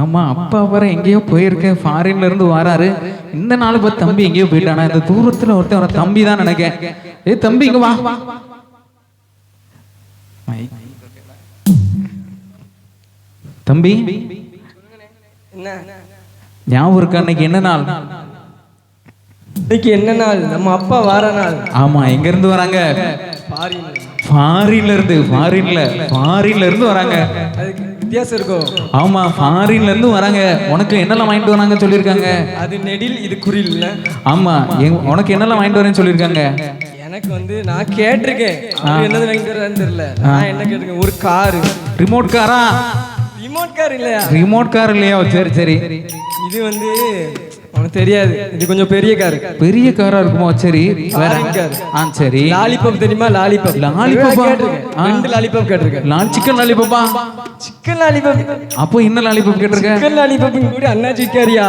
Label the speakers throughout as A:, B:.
A: நம்ம அப்பா வர எங்கேயோ போயிருக்கேன். ஃபாரின்ல இருந்து வராரு. இந்த நாள் பார்த்து தம்பி எங்கேயோ போயிட்டானா? இந்த தூரத்துல ஒருத்தன் ஒரு தம்பி தான் நினைக்கேன். ஏ தம்பி இங்க வா. தம்பி?
B: என்ன
A: ஞாபகம் இருக்கா? அன்னைக்கு என்ன நாள்?
B: இன்னைக்கு என்ன நாள்? நம்ம அப்பா வார நாள்.
A: ஆமா எங்க இருந்து வராங்க?
B: பாரின்
A: ஃபாரின்ல இருந்து ஃபாரின்ல ஃபாரின்ல இருந்து வராங்க.
B: அதுக்கு வித்தியாசம் இருக்கும்.
A: ஆமா ஃபாரின்ல இருந்து வராங்க. உனக்கு என்னெல்லாம் வாங்கிட்டு வராங்க சொல்லியிருக்காங்க.
B: அது நெடில் இது குறில் இல்ல.
A: ஆமா உனக்கு என்னெல்லாம் வாங்கிட்டு வரேன்னு சொல்லியிருக்காங்க.
B: எனக்கு வந்து நான் கேட்டிருக்கேன். என்னது வாங்கிட்டு வர்றாருன்னு தெரியல. நான் என்ன கேட்டிருக்கேன்? ஒரு காரு.
A: ரிமோட் காரா
B: ரிமோட் கார் இல்லையா?
A: ரிமோட் கார் இல்லையா? சரி சரி.
B: இது வந்து உனக்கு தெரியாது. இது கொஞ்சம் பெரிய காரு
A: பெரிய காரா இருக்குமோ? சரி வேற. ஆ சரி.
B: லாலிபாப் தெரியுமா? லாலிபாப்? கேட்டிருக்கேன்.
A: ஆ.
B: ரெண்டு லாலிபாப் கேட்டிருக்கேன்.
A: நான் சிக்கன் லாலிபப்பா
B: சிக்கன் லாலிபாப்
A: அப்போ என்ன லாலிபப் கேட்டிருக்க?
B: சிக்கன் லாலிபாப் கூட அண்ணாச்சி விக்காரியா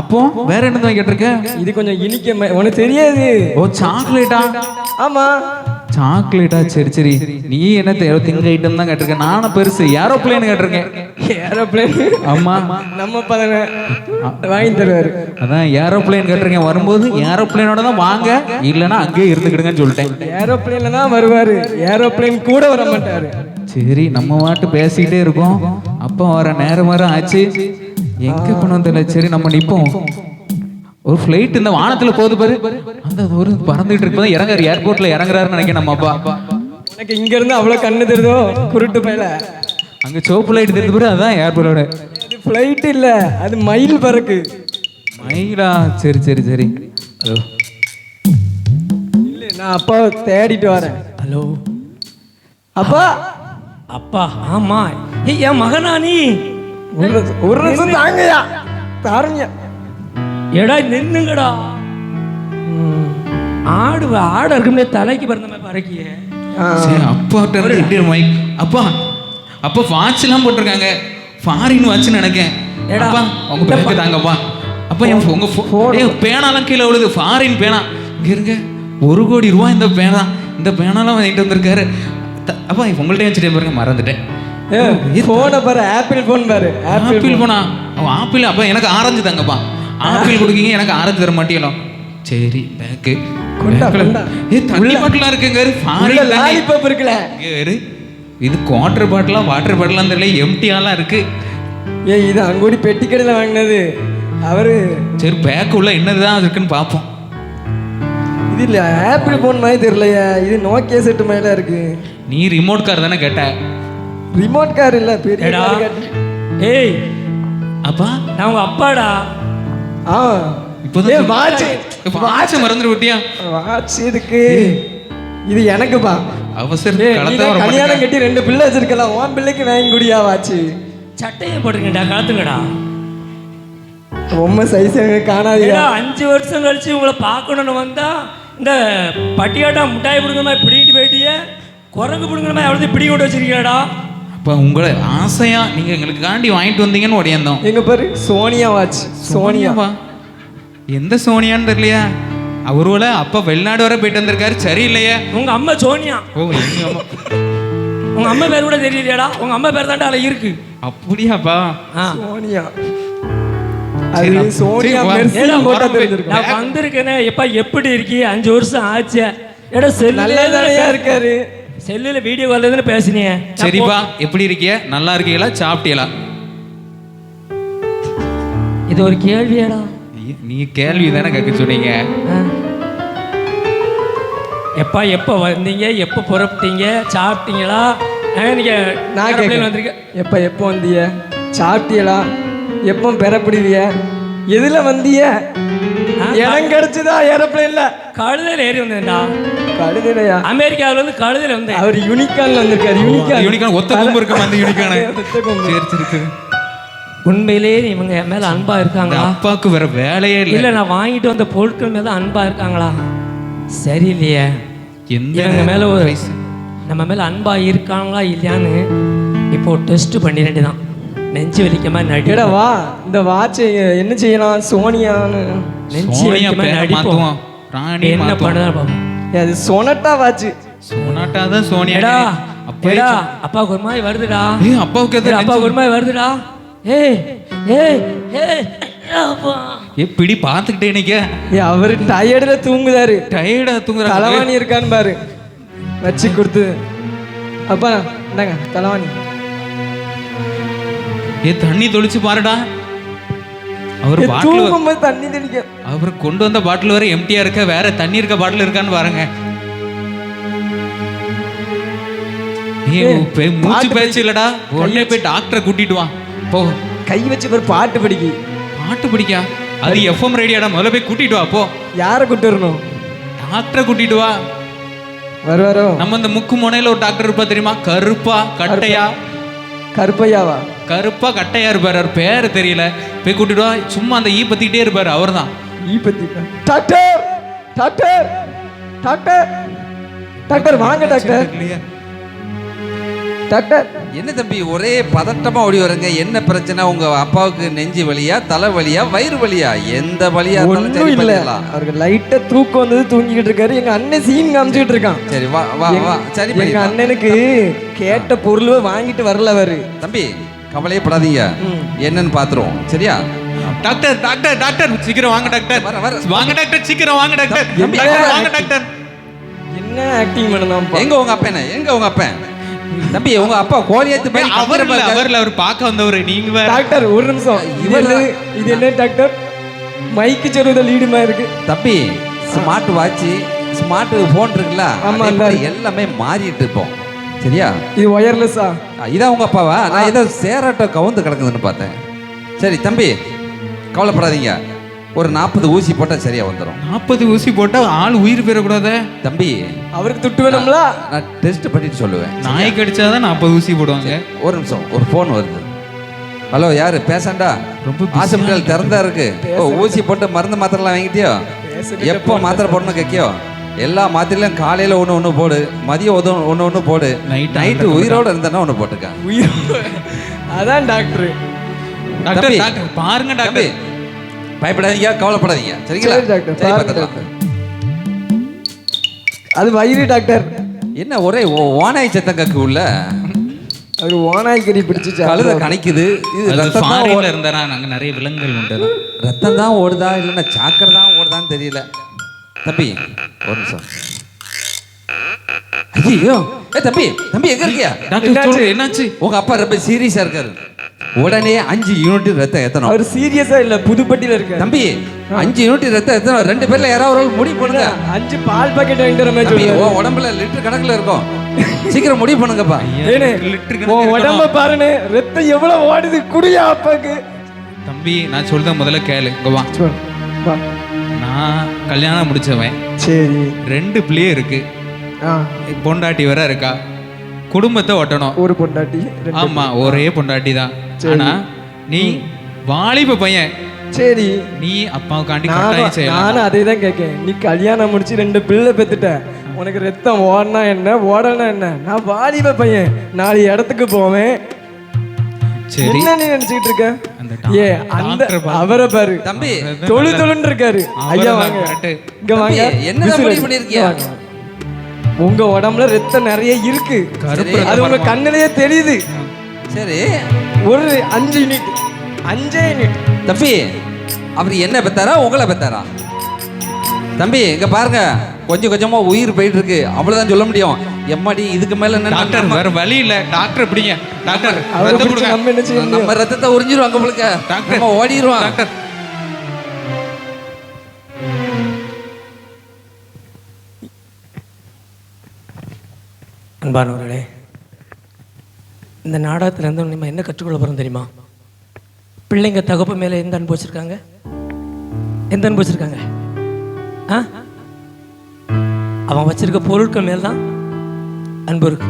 A: அப்போ வேற என்னதான் கேட்டிருக்க?
B: இது கொஞ்சம் இனிக்க உனக்கு தெரியாது.
A: ஓ சாக்லேட்டா
B: ஆமா.
A: சாக்லேட்டா சரி சரி. நீ என்ன திங்க ஐட்டம் தான் கேட்டிருக்க. நானும் பெருசு. ஏரோப்ளேன் கேட்டிருக்கேன்.
B: ஏரோப்ளேன்
A: ஆமா
B: நம்ம பதங்க வாங்கி தருவாரு.
A: அதான் ஏரோப்ளேன் கேட்டிருக்கேன். வரும்போது ஏரோப்ளேனோட தான் வாங்க. இல்லைன்னா அங்கேயே இருந்துக்கிடுங்கன்னு சொல்லிட்டேன்.
B: ஏரோப்ளேன்ல தான் வருவாரு. ஏரோப்ளேன் கூட வர மாட்டாரு.
A: சரி நம்ம வாட்டு பேசிக்கிட்டே இருக்கோம். அப்பா வர நேரம் வர ஆச்சு. எங்க பண்ணோம் தெரியல சரி நம்ம நிப்போம். ஒரு ஃப்ளைட் இந்த வானத்துல போகுது பாரு. அந்த ஒரு பறந்துட்டு இருக்கும்போது இறங்குறாரு ஏர்போர்ட்ல இறங்குறாருன்னு நினைக்கிறேன் நம்ம அப்பா.
B: எனக்கு இங்க இருந்து அவ்வளவு கண்ணு தெரியுதோ? குருட்டு பையில
A: அங்க சோப்பு லைட் தெரிஞ்சு பாரு அதான் ஏர்போர்ட்டோட
B: ஃப்ளைட் இல்ல அது மயில் பறக்கு.
A: மயிலா? சரி சரி சரி. ஹலோ.
B: இல்ல நான் அப்பாவை தேடிட்டு வரேன்.
C: ஹலோ.
B: அப்பா?
C: அப்பா ஆமா. ஏய் என் மகனா நீ?
B: ஒரு நிமிஷம், ஒரு தாங்கய்யா. தாருங்க.
C: எடா நின்னுங்கடா. ஆடு ஆடு இருக்கும்னே தலைக்கு பிறந்த மாதிரி பறக்கிய.
A: சரி அப்பாட்ட இருந்து எப்படி மைக் அப்பா அப்பா வாட்ச் எல்லாம் போட்டிருக்காங்க. ஃபாரின் வாட்ச் நினைக்கேன்.
C: ஏடா,
A: அப்பா உங்க பேருக்கு தாங்கப்பா. அப்பா என் உங்க பேனாலாம் கீழே விழுது. ஃபாரின் பேனா. இங்க இருங்க. ஒரு கோடி ரூபாய் இந்த பேனா. இந்த பேனாலாம் வாங்கிட்டு வந்திருக்காரு. அப்பா உங்கள்ட்ட வச்சுட்டே பாருங்க மறந்துட்டேன்.
B: போனை பாரு ஆப்பிள் போன் பாரு. ஆப்பிள்
A: ஆப்பிள் போனா அவன் ஆப்பிள் அப்பா எனக்கு ஆரஞ்சு தாங்கப்பா. ஆப்பிள் கொடுக்கீங்க எனக்கு ஆரஞ்சு தர மாட்டீங்களோ? சரி பேக்கு. ஏ இது குவாட்டர் பாட்டிலா வாட்டர் பாட்டிலாம் தெரியல எம்டியாலாம் இருக்கு.
B: ஏய் இது அங்கோடி பெட்டி கடையில் வாங்கினது. அவரு
A: சரி பேக் உள்ள என்னதுதான் இருக்குன்னு பார்ப்போம்
B: இது இல்ல ஆப்பிள் போன் மாதிரி தெரியலையா. இது நோக்கியா செட்டு மாதிரி இருக்கு.
A: நீ ரிமோட் கார் தானே கேட்ட.
B: ரிமோட் கார் இல்ல பெரிய.
C: ஏய்.
A: அப்பா.
C: நான் உங்க அப்பாடா.
B: ஆ.
A: இப்போதான்
B: watch.
A: வாட்ச மறந்துட்டு விட்டியா
B: வாட்ச் இதுக்கு இது எனக்குப்பா.
A: வர
B: கல்யாணம் கட்டி ரெண்டு பிள்ளை வச்சிருக்கலாம் உன் பிள்ளைக்கு வாங்கி குடியா வாட்ச்
C: சட்டையை போட்டுருக்கேன்டா கலத்துங்கடா.
B: ரொம்ப சைஸ்
C: ஏடா அஞ்சு வருஷம் கழிச்சு உங்களை பார்க்கணும்னு வந்தா இந்த பட்டியாட்டா மிட்டாய் பிடுங்கிற மாதிரி பிடிங்கிட்டு போயிட்டியே குரங்கு பிடுங்கிற மாதிரி அவ்வளோ பிடி கொண்டு வச்சிருக்கீங்கடா
A: அப்பா உங்களை ஆசையா நீங்க எங்களுக்கு காண்டி வாங்கிட்டு வந்தீங்கன்னு ஓடியாந்தோம்
B: எங்க பாரு சோனியா வாட்ச் சோனியா.
A: சோனியாவா? எந்த சோனியான்னு தெரியலையா. அவரோட அப்பா வெளிநாடு வரை போயிட்டு வந்திருக்காரு சரியில்லையே.
C: உங்க அம்மா சோனியா.
A: ஓ எங்க அம்மா?
C: உங்க அம்மா பேர் கூட தெரியலையாடா. உங்க அம்மா பேர் தான்டா அதில் இருக்கு.
A: அப்படியாப்பா?
B: சோனியா.
A: சரி,
B: அது சோனியா
A: சரி,
C: ஏடா, வந்திருக்கேனே எப்ப எப்படி இருக்கீ? அஞ்சு வருஷம் ஆச்சு. எடா
B: நல்லா தானே
C: செல்லுல
B: இருக்காரு.
C: செல்லுல வீடியோ தானே பேசுனீங்க
A: சரிப்பா எப்படி இருக்கிய நல்லா இருக்கீங்களா? சாப்பிட்டீங்களா?
C: இது ஒரு கேள்வியாடா.
A: நீ கேள்வி தானே கேட்க சொன்னீங்க.
C: எப்பா எப்போ வந்தீங்க? எப்போ புறப்பட்டீங்க? சாப்பிட்டீங்களா? ஆ, நீங்க
B: நான்
C: aeroplane
B: கேட்கறேன்.
C: வந்திருக்க
B: எப்ப எப்போ வந்திய சாப்பிட்டீங்களா? எப்போ பெறப்படுவிய எதுல வந்திய இடம் கிடைச்சதா ஏரோப்ளேன்ல?
C: கழுதையில் ஏறி வந்தேன்டா.
B: கழுதையா
C: அமெரிக்காவில் வந்து கழுதையில் வந்தேன்.
B: அவர் யூனிகான்ல வந்திருக்காரு யூனிகான்
A: யூனிகான் ஒத்த கொம்பு இருக்கு அந்த யூனிகான
B: ஒத்த கொம்பு.
A: சரி சரி சரி.
C: உண்மையிலேயே இவங்க என் மேல அன்பா
A: இந்த
C: இருக்காங்களா
A: அப்பாவுக்கு வேற வேலையே
C: இல்ல.
A: இல்லை
C: நான் வாங்கிட்டு வந்த பொருட்கள் மேல அன்பா இருக்காங்களா? சரியில்லையே.
A: எந்த
C: இவங்க மேல ஒரு
A: வயசு?
C: நம்ம மேல அன்பா இருக்காங்களா இல்லையான்னு இப்போ டெஸ்ட் பண்ணி தான் நெஞ்சு வலிக்காம நடி
B: எடா வா இந்த வாட்ச் என்ன செய்யலாம்? சோனியான்னு.
C: நெஞ்சு வலிக்காம நடிப்போம்
A: ராணி
C: என்ன பண்ணுதான் பாப்போம்.
B: அது சொனட்டா வாட்ச்
A: சோனாட்டா தான் சோனியா
C: எடா
A: அப்பா
C: எடா அப்பாவுக்கு ஒரு மாதிரி வருதுடா.
A: ஏய் அப்பாவுக்கு எதாவது
C: அப்பாவுக்கு ஒரு மாதிரி வருதுடா. ஏய் ஏய் ஏய் அப்பா.
A: ஏ பிடி பார்த்துக்கிட்டே நிக்க.
B: ஏ அவரு டயர்டுல தூங்குதாரு.
A: டயர்டா தூங்குறாங்க
B: தலைவாணி இருக்கான்னு பாரு. வச்சு கொடுத்து. அப்பா இந்தாங்க தலைவாணி.
A: ஏ தண்ணி தொளிச்சு பாருடா. அவர் பாட்டில்
B: தண்ணி தெளிக்க.
A: அவர் கொண்டு வந்த பாட்டில் வர எம்டியா இருக்க வேற தண்ணி இருக்க பாட்டில் இருக்கான்னு பாருங்க. மூச்சு பேச்சு இல்லடா. உடனே போய் டாக்டரை கூட்டிட்டு வா. போ.
B: கை வச்சு ஒரு பாட்டு படிக்கி.
A: பாட்டு பிடிக்கா? அது எஃப்எம் ரேடியோடா முதல்ல போய் கூட்டிட்டு வா போ.
B: யாரை கூட்டு வரணும்?
A: டாக்டரை கூட்டிட்டு வா.
B: வர
A: நம்ம இந்த முக்கு முனையில ஒரு டாக்டர் இருப்பா தெரியுமா? கருப்பா கட்டையா?
B: கருப்பையாவா?
A: கருப்பா கட்டையா இருப்பாரு. அவர் பேரு தெரியல. போய் கூட்டிட்டு வா. சும்மா அந்த ஈ பத்திக்கிட்டே இருப்பாரு. அவர்தான்.
B: ஈ பத்தி டாக்டர்! டாக்டர்! டாக்டர்! டாக்டர் வாங்க டாக்டர். டாக்டர்.
D: என்ன தம்பி ஒரே பதட்டமா ஓடி வரங்க. என்ன பிரச்சனை? உங்க அப்பாவுக்கு நெஞ்சு வலியா தலை வலியா வயிறு வலியா? எந்த வலியா சரி
B: இல்ல. அவருக்கு லைட்டா தூக்கம் வந்தது தூங்கிக்கிட்டு இருக்காரு. எங்க அண்ணன் சீன் காமிச்சிட்டு இருக்கான்.
D: சரி வா வா வா. சரி
B: எங்க. அண்ணனுக்கு கேட்ட பொருள் வாங்கிட்டு வரல அவரு.
D: தம்பி கவலையே படாதீங்க. என்னன்னு பாத்துருவோம். சரியா?
A: Doctor doctor doctor. சீக்கிரம் வாங்க டாக்டர்.
D: வர, வர.
A: வாங்க டாக்டர். சீக்கிரம் வாங்க டாக்டர்.
B: என்ன
A: டாக்டர், வாங்க டாக்டர்.
B: என்ன ஆக்டிங் பண்ணலாம்
D: எங்க உங்க அப்பன்? எங்க உங்க அப்பன்? தம்பி உங்க அப்பா கோழியத்து மாதிரி
A: அவர் இல்ல. அவர் இல்ல அவர் பார்க்க வந்தவர் நீங்க வேற.
B: டாக்டர் ஒரு நிமிஷம். இது என்ன இது என்ன டாக்டர்? மைக்கு சொருத லீடுமா இருக்கு.
D: தம்பி ஸ்மார்ட் வாட்ச் ஸ்மார்ட் போன் இருக்குல்ல
B: ஆமா,
D: எல்லாமே மாறிட்டு இருப்போம் சரியா?
B: இது ஒயர்லெஸ்ஸா
D: இதான் உங்க அப்பாவா? நான் ஏதோ சேராட்டம் கவுந்து கிடக்குதுன்னு பார்த்தேன். சரி தம்பி கவலைப்படாதீங்க. ஒரு நாற்பது ஊசி போட்டா சரியா வந்துடும்
A: நாற்பது ஊசி போட்டா ஆள் உயிர் பெறக்கூடாத?
D: தம்பி
B: அவருக்கு துட்டு வேணும்ல?
D: நான் டெஸ்ட் பண்ணிட்டு சொல்லுவேன்.
A: நாய் கடிச்சாதான் நாற்பது ஊசி போடுவாங்க.
D: ஒரு நிமிஷம் ஒரு ஃபோன் வருது. ஹலோ யாரு? பேசண்டா.
A: ரொம்ப
D: ஹாஸ்பிட்டல் திறந்தா இருக்கு. ஓ ஊசி போட்டு மருந்து மாத்திரைலாம் வாங்கிட்டியோ? எப்போ மாத்திரை போடணும் கேக்கியோ எல்லா மாத்திரையிலும் காலையில ஒன்று ஒன்று போடு. மதியம் ஒன்று ஒன்று ஒன்று போடு.
A: Night
D: நைட்டு உயிரோட இருந்தேன்னா ஒன்று போட்டுக்க.
B: உயிர் அதான் டாக்டர்.
A: டாக்டர் பாருங்க டாக்டர்.
D: பயப்படாதீங்க கவலைப்படாதீங்க. சரிங்களா?
B: சரி டாக்டர் அது வயிறு டாக்டர்
D: என்ன ஒரே ஓ- ஓநாய் சத்தம் கக்கு உள்ள?
B: அவர் ஓனாய்க்கறி பிடிச்சிச்சு
D: கழுத கணிக்குது. இது
A: அது
D: ரத்தம் தான்
A: இருந்தாரா நாங்க நிறைய விலங்குகள் உண்டு.
D: ரத்தம் தான் ஓடுதா இல்லைன்னா சாக்கர் தான் ஓடுதான்னு தெரியல. தம்பி ஒரு நிமிஷம். ஐயோ ஏ தம்பி தம்பி எங்க இருக்கியா?
A: டாக்டர் சொல்லு என்னாச்சு?
D: உங்க அப்பா ரொம்ப சீரியஸா இருக்காரு. உடனே அஞ்சு யூனிட் ரத்தம் ஏத்தணும்.
B: அவர் சீரியஸா இல்ல புதுப்பட்டியில இருக்காரு.
D: தம்பி அஞ்சு யூனிட் ரத்தம் ஏத்தணும். ரெண்டு பேர்ல யாராவது ஒரு முடிவு பண்ணுங்க
B: அஞ்சு பால் பாக்கெட் வாங்கிட்டு வர
D: உடம்புல லிட்டர் கணக்குல இருக்கும். சீக்கிரம் முடிவு பண்ணுங்கப்பா
B: உன் உடம்ப பாருனே ரத்தம் எவ்வளவு ஓடுது குடியா அப்பாக்கு.
A: தம்பி நான் சொல்றேன் முதல்ல கேளு. இங்க வா. நான் கல்யாணம் முடிச்சவன்.
B: சரி.
A: ரெண்டு பிள்ளைய இருக்கு.
B: ஆ.
A: பொண்டாட்டி வேற இருக்கா? குடும்பத்தை ஒட்டணும்.
B: ஒரு பொண்டாட்டி
A: ஆமா ஒரே பொண்டாட்டி தான் ஆனா நீ வாலிப பையன்.
B: சரி.
A: நீ அப்பாவுக்காண்டி
B: நானும்
A: கட்டாயம் செய்யலாம்
B: நானும் அதே தான் கேட்கேன். நீ கல்யாணம் முடிச்சு ரெண்டு பிள்ளை பெத்துட்ட. உனக்கு ரத்தம் ஓடனா என்ன ஓடனா என்ன? நான் வாலிப பையன். நாலு இடத்துக்கு போவேன்.
A: சரி.
B: என்ன நீ நினைச்சிட்டு இருக்க? ஏ அந்த. அவரை பாரு.
D: தம்பி.
B: தொழு தொழுன்னு இருக்காரு. ஐயா வாங்க. இங்க வாங்க. அடி.
D: பண்ணிருக்கியா?
B: உங்க உடம்புல ரத்தம் நிறைய இருக்கு. அது உங்க கண்ணிலேயே தெரியுது.
D: சரி.
B: ஒரு அஞ்சு யூனிட் அஞ்சே யூனிட்
D: தம்பி அவர் என்ன பெத்தாரா உங்களை பெத்தாரா? தம்பி இங்க பாருங்க. கொஞ்சம் கொஞ்சமா உயிர் போயிட்டு இருக்கு அவ்வளவுதான் சொல்ல முடியும். எம்மாடி இதுக்கு மேல என்ன
A: டாக்டர் வேற வழி இல்ல. டாக்டர் பிடிங்க. டாக்டர் ரத்தம் கொடுங்க.
B: நம்ம என்ன செய்ய?
D: நம்ம ரத்தத்தை உறிஞ்சிருவாங்க உங்களுக்கு
A: டாக்டர்.
D: நம்ம ஓடிடுவோம்
A: டாக்டர்.
C: அன்பானவர்களே இந்த நாடகத்துலேருந்து நம்ம என்ன கற்றுக்கொள்ள போகிறோம் தெரியுமா? பிள்ளைங்க தகப்பு மேலே எந்த அன்பு வச்சுருக்காங்க? எந்த அன்பு வச்சுருக்காங்க? ஆ? அவன் வச்சிருக்க பொருட்கள் மேல் தான் அன்பு இருக்கு.